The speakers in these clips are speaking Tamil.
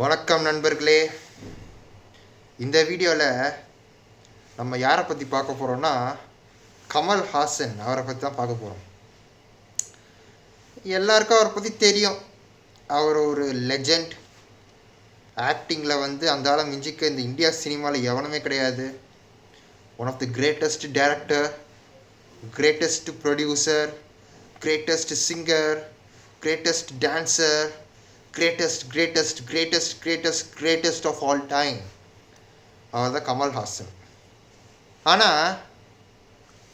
வணக்கம் நண்பர்களே. இந்த வீடியோவில் நம்ம யாரை பற்றி பார்க்க போகிறோம்னா கமல் ஹாசன் அவரை பற்றி தான் பார்க்க போகிறோம் எல்லாருக்கும் அவரை பற்றி தெரியும். அவர் ஒரு லெஜண்ட் ஆக்டிங்கில் வந்து அந்த ஆளை மிஞ்சிக்க இந்த இந்தியா சினிமாவில் எவனுமே கிடையாது. One of the greatest director greatest producer greatest singer greatest dancer greatest greatest greatest greatest greatest of all time அவர் தான் கமல்ஹாசன் ஆனால்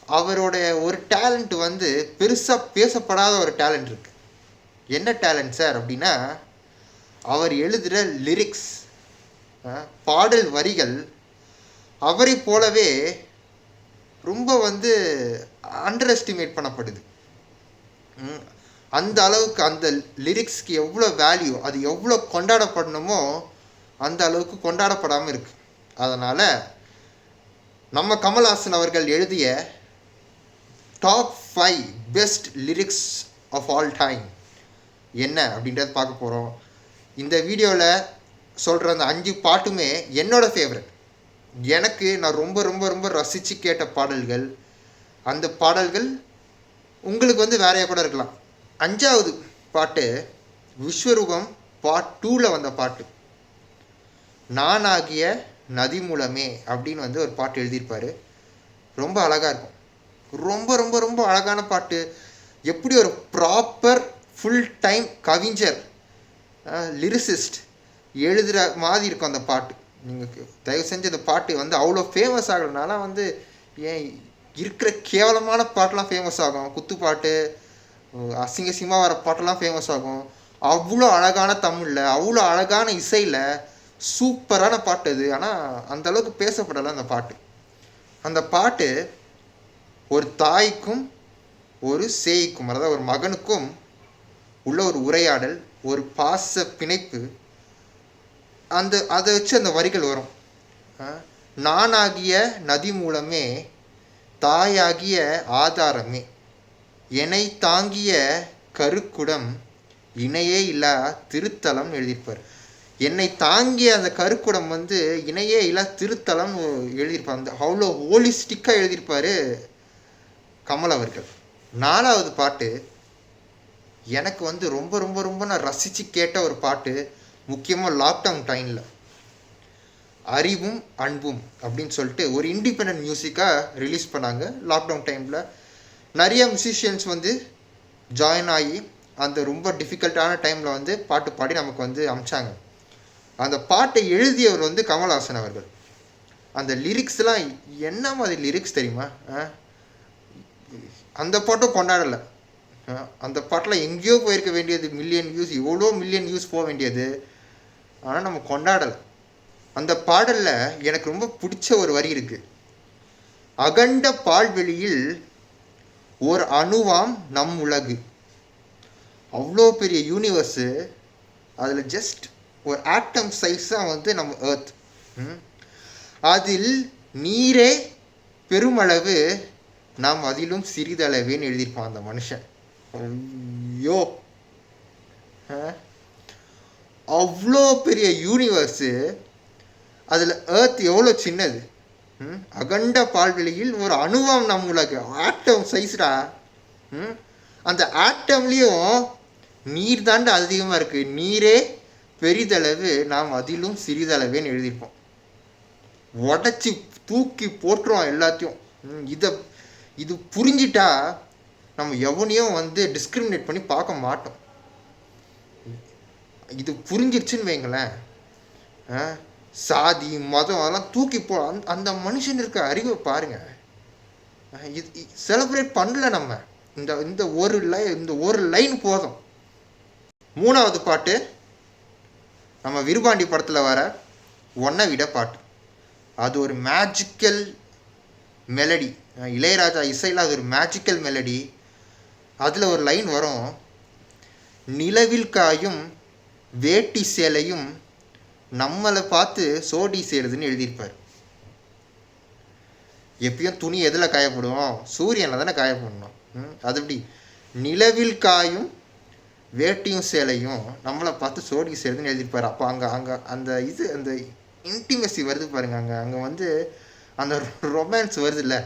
அவருடைய ஒரு டேலண்ட் வந்து பெருசாக பேசப்படாத ஒரு டேலண்ட் இருக்குது என்ன டேலண்ட் சார் அப்படின்னா அவர் எழுதுகிற லிரிக்ஸ் பாடல் வரிகள் அவரை போலவே ரொம்ப வந்து அண்டர் எஸ்டிமேட் பண்ணப்படுது. ம், அந்த அளவுக்கு அந்த லிரிக்ஸ்க்கு எவ்வளோ வேல்யூ அது எவ்வளோ கொண்டாடப்படணுமோ அந்த அளவுக்கு கொண்டாடப்படாமல் இருக்குது அதனால் நம்ம கமல்ஹாசன் அவர்கள் எழுதிய top five best lyrics of all time என்ன அப்படின்றத பார்க்க போகிறோம் இந்த வீடியோவில் சொல்கிற அந்த அஞ்சு பாட்டுமே என்னோடய ஃபேவரட் எனக்கு நான் ரொம்ப ரொம்ப ரொம்ப ரசித்து கேட்ட பாடல்கள் அந்த பாடல்கள் உங்களுக்கு வந்து வேறையாக கூட இருக்கலாம். அஞ்சாவது பாட்டு விஸ்வரூபம் பார்ட் டூவில் வந்த பாட்டு. நானாகிய நதி மூலமே அப்படின்னு வந்து ஒரு பாட்டு எழுதியிருப்பார். ரொம்ப அழகாக இருக்கும். ரொம்ப ரொம்ப ரொம்ப அழகான பாட்டு. எப்படி ஒரு ப்ராப்பர் ஃபுல் டைம் கவிஞர் லிரிசிஸ்ட் எழுதுகிற மாதிரி இருக்கும் அந்த பாட்டு. நீங்கள் தயவு செஞ்சு அந்த பாட்டு வந்து அவ்வளோ ஃபேமஸ் ஆகலைனால வந்து ஏன் இருக்கிற கேவலமான பாட்டெலாம் ஃபேமஸ் ஆகும். குத்துப்பாட்டு அசிங்க அசிங்கமாக வர பாட்டெல்லாம் ஃபேமஸ் ஆகும். அவ்வளோ அழகான தமிழில் அவ்வளோ அழகான இசையில் சூப்பரான பாட்டு அது. ஆனால் அந்த அளவுக்கு பேசப்படலை அந்த பாட்டு. அந்த பாட்டு ஒரு தாய்க்கும் ஒரு சேய்க்கும் அதாவது ஒரு மகனுக்கும் உள்ள ஒரு உரையாடல் ஒரு பாச பிணைப்பு அந்த அதை வச்சு அந்த வரிகள் வரும். நானாகிய நதி மூலமே தாயாகிய ஆதாரமே. என்னை தாங்கிய கருக்குடம் இணையே இல்லா திருத்தலம் எழுதியிருப்பார். என்னை தாங்கிய அந்த கருக்குடம் வந்து இணையே இல்லா திருத்தலம் எழுதியிருப்பார். அந்த அவ்வளோ ஹோலிஸ்டிக்காக எழுதியிருப்பார் கமல் அவர்கள். நாலாவது பாட்டு எனக்கு வந்து ரொம்ப ரொம்ப ரொம்ப நான் ரசித்து கேட்ட ஒரு பாட்டு முக்கியமாக லாக்டவுன் டைமில் அறிவும் அன்பும் அப்படின்னு சொல்லிட்டு ஒரு இண்டிபெண்ட் மியூசிக்காக ரிலீஸ் பண்ணாங்க. லாக்டவுன் டைமில் நிறைய மியூசிஷியன்ஸ் வந்து ஜாயின் ஆகி அந்த ரொம்ப டிஃபிகல்ட்டான டைமில் வந்து பாட்டு பாடி நமக்கு வந்து அமிச்சாங்க. அந்த பாட்டை எழுதியவர் வந்து கமல்ஹாசன் அவர்கள். அந்த லிரிக்ஸ்லாம் என்ன மாதிரி லிரிக்ஸ் தெரியுமா? ஆ? அந்த பாட்டும் கொண்டாடலை. அந்த பாட்டில் எங்கேயோ போயிருக்க வேண்டியது மில்லியன் வியூஸ் எவ்வளோ மில்லியன் வியூஸ் போக வேண்டியது. ஆனால் நம்ம கொண்டாடலை. அந்த பாடலில் எனக்கு ரொம்ப பிடிச்ச ஒரு வரி இருக்குது அகண்ட பால்வெளியில் ஓர் அணுவாம் நம் உலகு. அவ்வளோ பெரிய யூனிவர்ஸு அதில் ஜஸ்ட் ஒரு ஆட்டம் சைஸ் தான் வந்து நம்ம ஏர்த் அதில் நீரே பெருமளவு நாம் அதிலும் சிறிதளவேன்னு எழுதியிருப்பான் அந்த மனுஷன். ஐயோ! அவ்வளோ பெரிய யூனிவர்ஸு அதில் ஏர்த் எவ்வளோ சின்னது? அகண்ட பால்வெளியில் ஒரு அணுவாம் நம் உலகு. ஆட்டம் சைஸ்டா ம்? அந்த ஆட்டம்லேயும் நீர் தாண்ட அதிகமாக இருக்குது நீரே பெரிதளவு நாம் அதிலும் சிறிதளவேன்னு எழுதியிருப்போம். உடச்சி தூக்கி போட்டுருவோம் எல்லாத்தையும். ம், இதை இது புரிஞ்சிட்டா நம்ம எவனையும் வந்து டிஸ்கிரிமினேட் பண்ணி பார்க்க மாட்டோம். இது புரிஞ்சிருச்சுன்னு வைங்களேன். ஆ, சாதி மதம் அதெல்லாம் தூக்கி போ அந் அந்த மனுஷன் இருக்க அறிவை பாருங்கள் இது செலிப்ரேட் பண்ணல நம்ம. இந்த இந்த ஒரு லை இந்த ஒரு லைன் போதும். மூணாவது பாட்டு நம்ம விருபாண்டி படத்தில் வர ஒன்றை விட பாட்டு. அது ஒரு மேஜிக்கல் மெலடி இளையராஜா இசையில் அது ஒரு மேஜிக்கல் மெலடி அதில் ஒரு லைன் வரும். நிலவில் காயும் வேட்டி சேலையும் நம்மளை பார்த்து சோடி சேருதுன்னு எழுதியிருப்பார். எப்பயும் துணி எதில் காயப்படுவோம்? சூரியனில் தானே காயப்படணும். ம், அது எப்படி? நிலவில் காயும் வேட்டியும் சேலையும் நம்மளை பார்த்து சோடி சேருதுன்னு எழுதியிருப்பாரு. அப்போ அங்கே அங்கே அந்த இது அந்த இன்டிமெசி வருது பாருங்க அங்கே. அங்கே வந்து அந்த ரொமான்ஸ் வருது இல்லை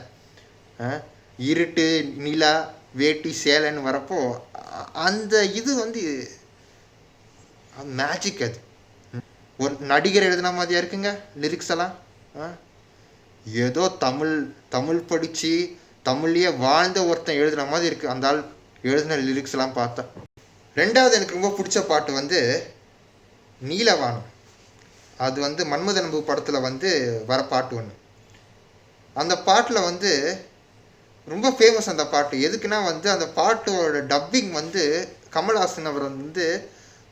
இருட்டு நிலா வேட்டி சேலைன்னு வரப்போ அந்த இது வந்து மேஜிக் அது. ஒரு நடிகர் எழுதின மாதிரியா இருக்குங்க லிரிக்ஸ் எல்லாம்? ஆ? ஏதோ தமிழ் தமிழ் படித்து தமிழ்லேயே வாழ்ந்த ஒருத்தன் எழுதுன மாதிரி இருக்குது அந்த ஆள் எழுதின லிரிக்ஸ் எல்லாம் பார்த்தா. ரெண்டாவது எனக்கு ரொம்ப பிடிச்ச பாட்டு வந்து நீலவானம். அது வந்து மன்மத நம்பு படத்தில் வந்து வர பாட்டு ஒன்று அந்த பாட்டில் வந்து ரொம்ப ஃபேமஸ் அந்த பாட்டு. எதுக்குன்னா வந்து அந்த பாட்டோட டப்பிங் வந்து கமல்ஹாசன் அவர் வந்து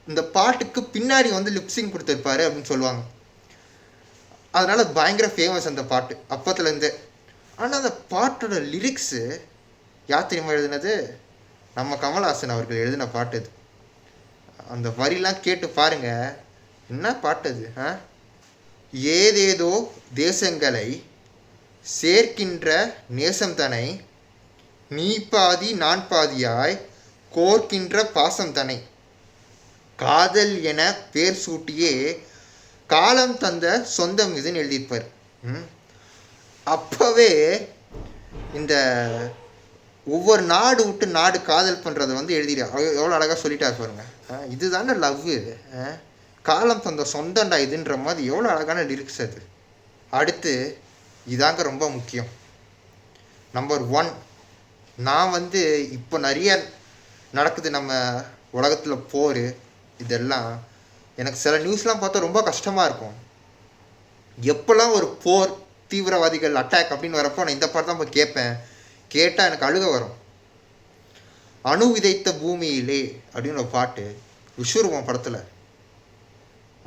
இந்த பாட்டுக்கு பின்னாடி வந்து லிப்ஸிங் கொடுத்துருப்பாரு அப்படின்னு சொல்லுவாங்க. அதனால பயங்கர ஃபேமஸ் அந்த பாட்டு அப்பத்துலேருந்தே ஆனால் அந்த பாட்டோட லிரிக்ஸு யார் தெரியுமா நம்ம கமல்ஹாசன் அவர்கள் எழுதின பாட்டு அது. அந்த வரிலாம் கேட்டு பாருங்க. என்ன பாட்டு அது ஆ? ஏதேதோ தேசங்களை சேர்க்கின்ற நேசம் தனை நீ பாதி நான் பாதியாய் கோர்க்கின்ற பாசம் தனை காதல் என பேர் சூட்டியே காலம் தந்த சொந்தம் இதுன்னு எழுதியிருப்பார். அப்போவே இந்த ஒவ்வொரு நாடு விட்டு நாடு காதல் பண்ணுறதை வந்து எழுதிடு எவ்வளோ அழகாக சொல்லிட்டார் பாருங்க. இதுதானே லவ் காலம் தந்த சொந்தண்டா இதுன்ற மாதிரி எவ்வளோ அழகான லிரிக்ஸ் அது. அடுத்து இதாங்க ரொம்ப முக்கியம். நம்பர் ஒன் நான் வந்து இப்போ நிறைய நடக்குது நம்ம உலகத்தில் போர். இதெல்லாம் எனக்கு சில நியூஸ்லாம் பார்த்தா ரொம்ப கஷ்டமாக இருக்கும். எப்போல்லாம் ஒரு போர் தீவிரவாதிகள் அட்டாக் அப்படின்னு வரப்போ நான் இந்த பாட்டு தான் போய் கேட்பேன். கேட்டால் எனக்கு அழுக வரும். அணு விதைத்த பூமியிலே அப்படின்னு ஒரு பாட்டு விஸ்வரூபம் படத்தில்.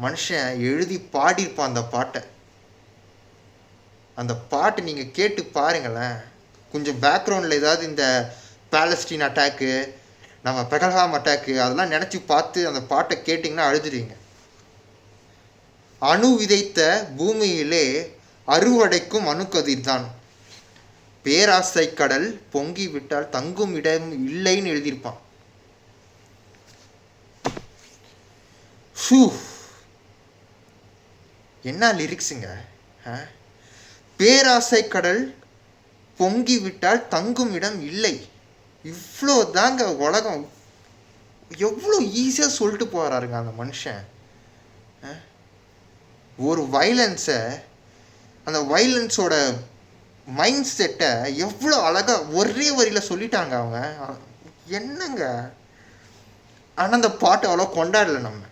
மனுஷன் எழுதி பாடியிருப்பான் அந்த பாட்டை. அந்த பாட்டு நீங்கள் கேட்டு பாருங்களேன். கொஞ்சம் பேக்ரவுண்டில் ஏதாவது இந்த பேலஸ்டீன் அட்டாக்கு நம்ம பெகல்ஹாம் அட்டாக்கு அதெல்லாம் நினச்சி பார்த்து அந்த பாட்டை கேட்டிங்கன்னா அழுதுடுவீங்க. அணு விதைத்த பூமியிலே அறுவடைக்கும் அணுக்கதிர் தான் பேராசை கடல் பொங்கி விட்டால் தங்கும் இடம் இல்லைன்னு எழுதியிருப்பான். ஷூ என்ன லிரிக்ஸுங்க? ஆ? பேராசை கடல் பொங்கி விட்டால் தங்கும் இடம் இல்லை. இவ்வளோ தாங்க உலகம். எவ்வளோ ஈஸியாக சொல்லிட்டு போகிறாருங்க அந்த மனுஷன். ஆ? ஒரு வைலன்ஸை அந்த வைலன்ஸோட மைண்ட் செட்டை எவ்வளோ அழகாக ஒரே வரியில் சொல்லிட்டாங்க அவங்க. என்னங்க? ஆனால் அந்த பாட்டு அவ்வளோ கொண்டாடல நம்ம.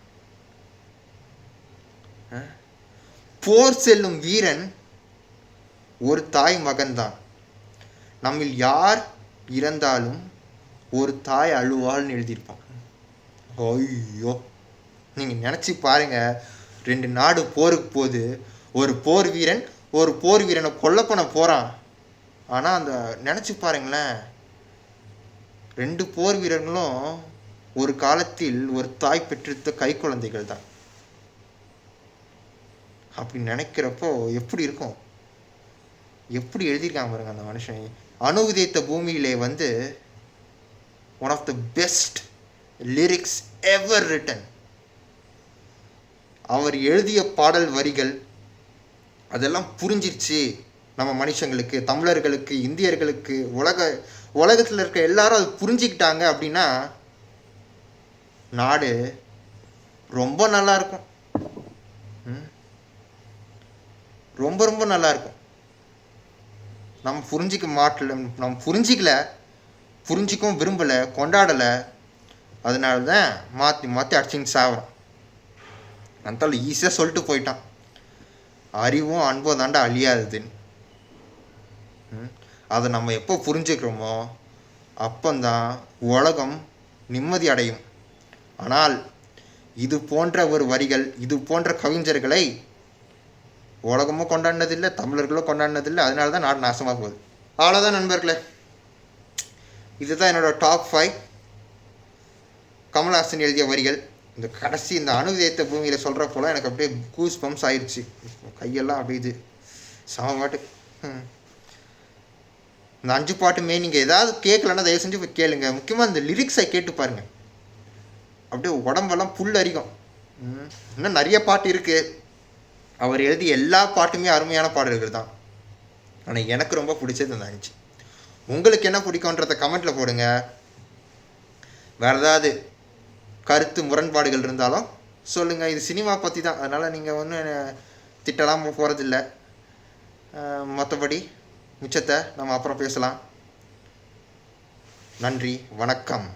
ஆ? போர் செல்லும் வீரன் ஒரு தாய் மகன்தான். நம்மில் யார் இறந்தாலும் ஒரு தாய் அழுவாள்னு எழுதியிருப்பான். ஐயோ. நீங்கள் நினச்சி பாருங்கள் ரெண்டு நாடு போருக்கு போகுது ஒரு போர் வீரன் ஒரு போர் வீரனை கொல்ல பண்ண போகிறான் ஆனால் அந்த நினச்சி பாருங்களேன். ரெண்டு போர் வீரர்களும் ஒரு காலத்தில் ஒரு தாய் பெற்றெடுத்த கை குழந்தைகள் தான். அப்படி நினைக்கிறப்போ எப்படி இருக்கும்? எப்படி எழுதியிருக்காங்க பாருங்க அந்த மனுஷன். அணு விதைத்த பூமியிலே வந்து one of the best lyrics ever written அவர் எழுதிய பாடல் வரிகள் அதெல்லாம் புரிஞ்சிருச்சு நம்ம மனுஷங்களுக்கு தமிழர்களுக்கு இந்தியர்களுக்கு உலக உலகத்தில் இருக்க எல்லாரும் அது புரிஞ்சுக்கிட்டாங்க அப்படின்னா நாடு ரொம்ப நல்லாயிருக்கும் ம். ரொம்ப ரொம்ப நல்லாயிருக்கும் நம்ம புரிஞ்சிக்க மாட்டல நம்ம புரிஞ்சிக்கல புரிஞ்சிக்கவும் விரும்பலை கொண்டாடலை. அதனால தான் மாற்றி மாற்றி அடிச்சுங்க சாவறோம் அந்த ஈஸியாக சொல்லிட்டு போயிட்டான். அறிவும் அன்பும் தாண்டா அழியாததுன்னு அதை நம்ம எப்போ புரிஞ்சுக்கிறோமோ அப்பந்தான் உலகம் நிம்மதி அடையும். ஆனால் இது போன்ற ஒரு வரிகள் இது போன்ற கவிஞர்களை உலகமும் கொண்டாடினதில்லை தமிழர்களும் கொண்டாடினதில்லை அதனால தான் நாடு நாசமாக போகுது. அவ்வளோதான் நண்பர்களே. இதுதான் என்னோட டாப் ஃபைவ் கமல்ஹாசன் எழுதிய வரிகள். இந்த கடைசி இந்த அணுவிதயத்த பூமியில் சொல்கிற போல எனக்கு அப்படியே கூஸ் பம்ப்ஸ் ஆயிடுச்சு கையெல்லாம் அப்படியே இது. சம பாட்டு. இந்த அஞ்சு பாட்டுமே நீங்கள் ஏதாவது கேட்கலன்னா தயவு செஞ்சு போய் கேளுங்க. முக்கியமாக இந்த லிரிக்ஸை கேட்டு பாருங்கள் அப்படியே உடம்பெல்லாம் புல் அரிக்கும். ம், இன்னும் நிறைய பாட்டு இருக்குது அவர் எழுதிய எல்லா பாட்டுமே அருமையான பாடல்கள் தான். ஆனால் எனக்கு ரொம்ப பிடிச்சது இந்த அஞ்சு. உங்களுக்கு என்ன பிடிக்குன்றத கமெண்ட்டில் போடுங்க. வேறு ஏதாவது கருத்து முரண்பாடுகள் இருந்தாலும் சொல்லுங்கள் இது சினிமா பற்றி தான். அதனால் நீங்கள் ஒன்றும் திட்டலாம் போகிறதில்ல மற்றபடி மிச்சத்தை நம்ம அப்புறம் பேசலாம். நன்றி. வணக்கம்.